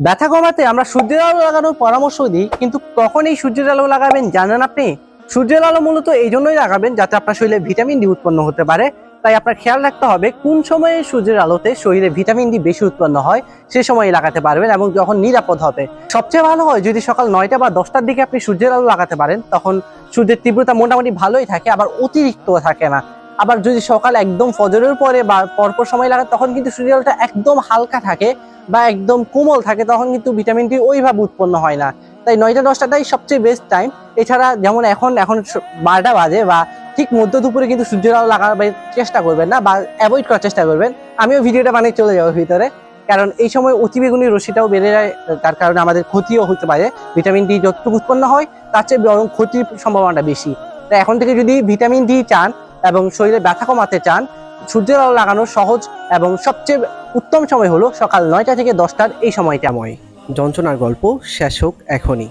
ব্যথা কমাতে আমরা সূর্যের আলো লাগানোর পরামর্শ দিই, কিন্তু কখন এই সূর্যের আলো লাগাবেন জানেন আপনি? সূর্যের আলো মূলত এই জন্যই লাগাবেন যাতে আপনার শরীরে ভিটামিন ডি উৎপন্ন হতে পারে। তাই আপনার খেয়াল রাখতে হবে কোন সময়ে সূর্যের আলোতে শরীরে ভিটামিন ডি বেশি উৎপন্ন হয়, সে সময় লাগাতে পারবেন এবং যখন নিরাপদ হবে। সবচেয়ে ভালো হয় যদি সকাল নয়টা বা দশটার দিকে আপনি সূর্যের আলো লাগাতে পারেন, তখন সূর্যের তীব্রতা মোটামুটি ভালোই থাকে, আবার অতিরিক্ত থাকে না। আবার যদি সকাল একদম ফজরের পরে বা পরপর সময় লাগান, তখন কিন্তু সূর্যের আলোটা একদম হালকা থাকে। বা একদম কোমল থাকে, তখন কিন্তু ভিটামিন ডি ওইভাবে উৎপন্ন হয় না। তাই নয়টা দশটাটাই সবচেয়ে বেস্ট টাইম এছাড়া যেমন এখন এখন বারোটা বাজে বা ঠিক মধ্য দুপুরে কিন্তু সূর্যের আলো লাগাবার চেষ্টা করবেন না বা অ্যাভয়েড করার চেষ্টা করবেন। আমিও ভিডিওটা বানিয়ে চলে যাব ভিতরে। কারণ এই সময় অতিবেগুনি রশ্মিটাও বেড়ে যায়, তার কারণে আমাদের ক্ষতিও হতে পারে। ভিটামিন ডি যতটুকু উৎপন্ন হয়, তার চেয়ে বরং ক্ষতির সম্ভাবনাটা বেশি। তাই এখন থেকে যদি ভিটামিন ডি চান এবং শরীরে ব্যথা কমাতে চান সূর্যের আলো লাগানোর সহজ এবং সবচেয়ে উত্তম সময় হলো সকাল নয়টা থেকে দশটার এই সময়টা ময়। যন্ত্রণার গল্প শেষ হোক এখনই।